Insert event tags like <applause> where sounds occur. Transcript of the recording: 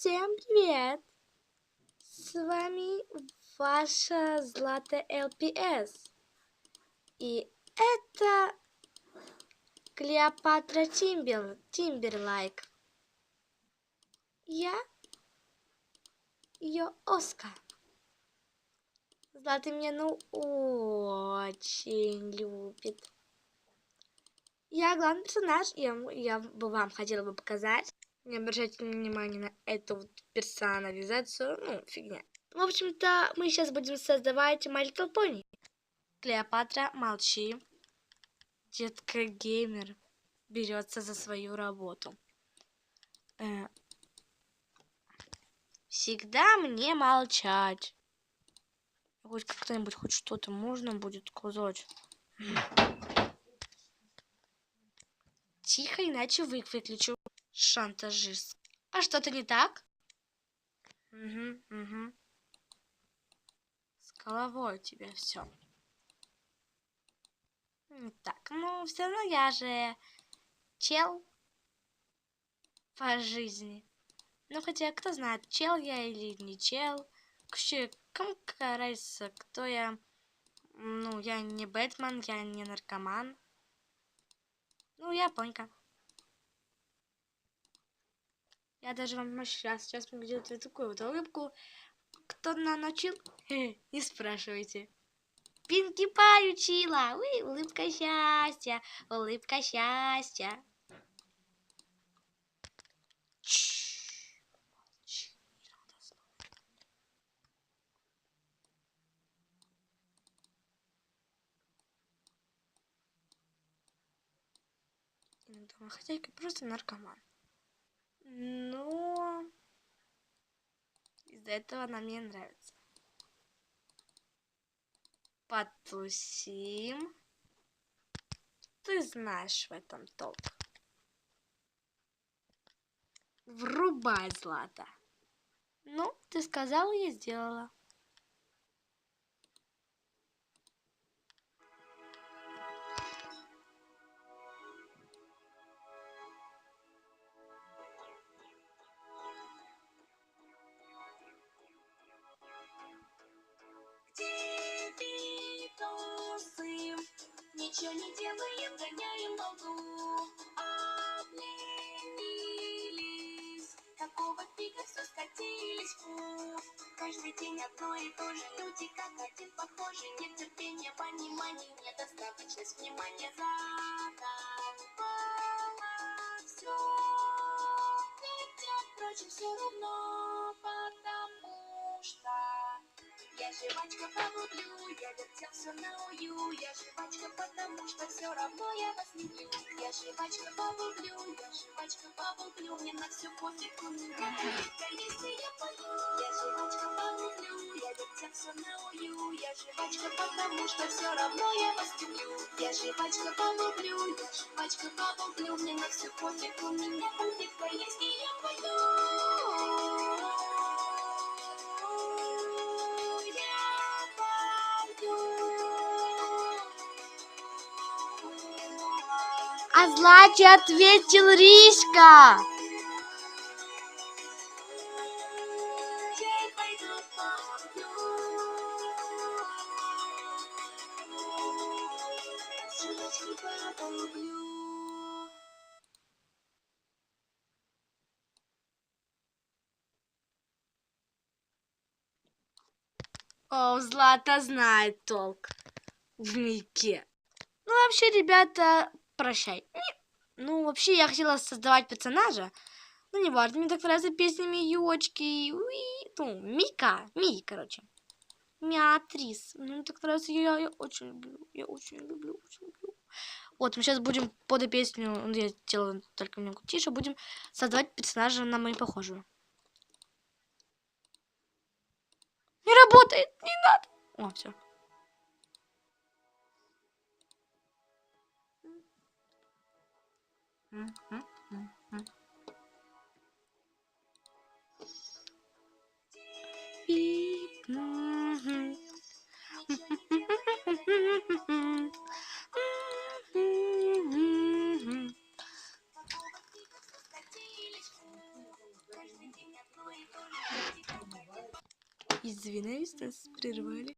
Всем привет! С вами ваша Злата ЛПС. И это Клеопатра Тимбер, Тимберлайк. Я ее Оскар. Злата меня ну очень любит. Я главный персонаж, я, я бы вам хотела бы показать. Не обращайте внимания на эту вот персонализацию, ну, фигня. В общем-то, мы сейчас будем создавать My Little Pony. Клеопатра, молчи. Детка геймер берется за свою работу. Э, всегда мне молчать. Хоть как-нибудь хоть что-то можно будет сказать. Тихо, иначе выключу. Шантажист. А что-то не так? Угу, угу. С головой у тебя все. Так, ну все равно я же чел по жизни. Ну хотя, кто знает, чел я или не чел. Вообще, кому какая разница, кто я? Ну, я не Бэтмен, я не наркоман. Ну, я понька. Я даже вам сейчас, сейчас могу делать вот такую вот улыбку. Кто на научил? <laughs> Не спрашивайте. Пинки Пай учила. Уй, улыбка счастья, улыбка счастья. Дома хозяйка просто наркоман. Но из-за этого она мне нравится. Потусим. Ты знаешь в этом толк. Врубай, Злата. Ну, ты сказала, я сделала. Каждый день одно и то же. Люди как один похожи Нет терпения, понимания Недостаточность внимания. Задавала все Хотя, впрочем, все равно Потому что я жвачка по я вертел все. Я жвачка, потому что все равно я вас не люблю. Я жвачка бабублю, я жвачка бабублю. Мне на все пофиг, у меня только если я пою. Я жвачка бабублю, я вертел все на ую. Я жвачка, потому что все равно я вас люблю. Я жвачка бабублю, я жвачка бабублю. Мне на все пофиг, у меня только если я пою. А Злате ответил Ришка. О, Злата знает толк в мике. Ну, вообще, ребята, прощай. Ну, вообще, я хотела создавать персонажа. Ну, не важно, мне так нравятся песнями Ёчки. Уи. Ну, Мика. Ми, короче. Миатрис. Мне так нравится, я, я очень люблю. Я очень люблю, очень люблю. Вот, мы сейчас будем под песню, ну, я делаю только немного тише, будем создавать персонажа на мою похожую. Не работает, не надо. О, все. Извиняюсь, нас прервали.